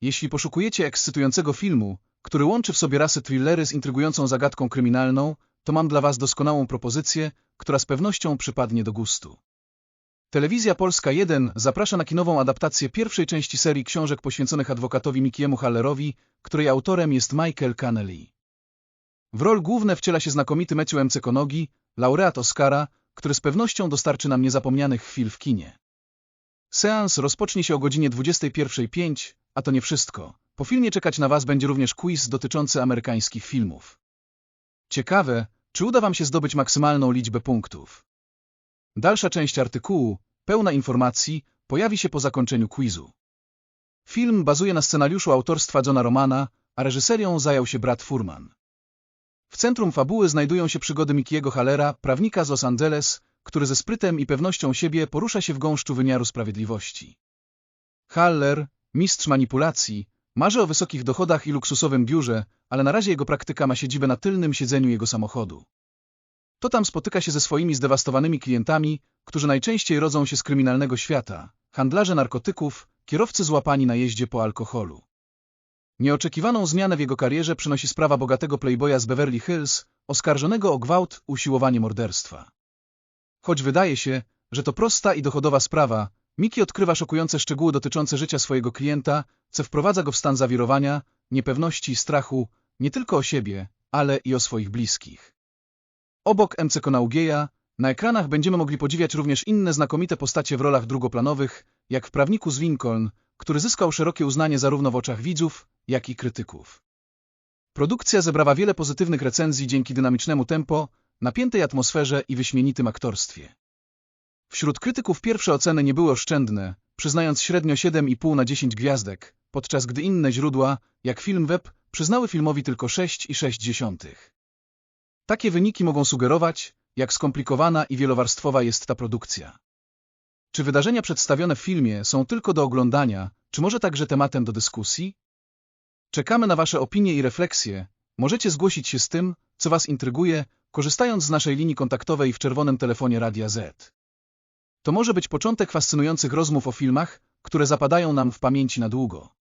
Jeśli poszukujecie ekscytującego filmu, który łączy w sobie rasy thrillery z intrygującą zagadką kryminalną, to mam dla Was doskonałą propozycję, która z pewnością przypadnie do gustu. Telewizja Polska 1 zaprasza na kinową adaptację pierwszej części serii książek poświęconych adwokatowi Mickiemu Hallerowi, której autorem jest Michael Connelly. W rol główne wciela się znakomity Matthew M. Laureat Oscara, który z pewnością dostarczy nam niezapomnianych chwil w kinie. Seans rozpocznie się o godzinie 21.05, a to nie wszystko. Po filmie czekać na Was będzie również quiz dotyczący amerykańskich filmów. Ciekawe, czy uda Wam się zdobyć maksymalną liczbę punktów. Dalsza część artykułu, pełna informacji, pojawi się po zakończeniu quizu. Film bazuje na scenariuszu autorstwa Johna Romana, a reżyserią zajął się Brad Furman. W centrum fabuły znajdują się przygody Mickiego Hallera, prawnika z Los Angeles, który ze sprytem i pewnością siebie porusza się w gąszczu wymiaru sprawiedliwości. Haller, mistrz manipulacji, marzy o wysokich dochodach i luksusowym biurze, ale na razie jego praktyka ma siedzibę na tylnym siedzeniu jego samochodu. To tam spotyka się ze swoimi zdewastowanymi klientami, którzy najczęściej rodzą się z kryminalnego świata, handlarze narkotyków, kierowcy złapani na jeździe po alkoholu. Nieoczekiwaną zmianę w jego karierze przynosi sprawa bogatego playboya z Beverly Hills, oskarżonego o gwałt, usiłowanie morderstwa. Choć wydaje się, że to prosta i dochodowa sprawa, Miki odkrywa szokujące szczegóły dotyczące życia swojego klienta, co wprowadza go w stan zawirowania, niepewności i strachu, nie tylko o siebie, ale i o swoich bliskich. Obok MC Konaugieja, na ekranach będziemy mogli podziwiać również inne znakomite postacie w rolach drugoplanowych, jak w Prawniku z Lincoln, który zyskał szerokie uznanie zarówno w oczach widzów, jak i krytyków. Produkcja zebrała wiele pozytywnych recenzji dzięki dynamicznemu tempo, napiętej atmosferze i wyśmienitym aktorstwie. Wśród krytyków pierwsze oceny nie były oszczędne, przyznając średnio 7,5 na 10 gwiazdek, podczas gdy inne źródła, jak Film Web, przyznały filmowi tylko 6,6. Takie wyniki mogą sugerować, jak skomplikowana i wielowarstwowa jest ta produkcja. Czy wydarzenia przedstawione w filmie są tylko do oglądania, czy może także tematem do dyskusji? Czekamy na Wasze opinie i refleksje. Możecie zgłosić się z tym, co Was intryguje, korzystając z naszej linii kontaktowej w czerwonym telefonie Radia Z. To może być początek fascynujących rozmów o filmach, które zapadają nam w pamięci na długo.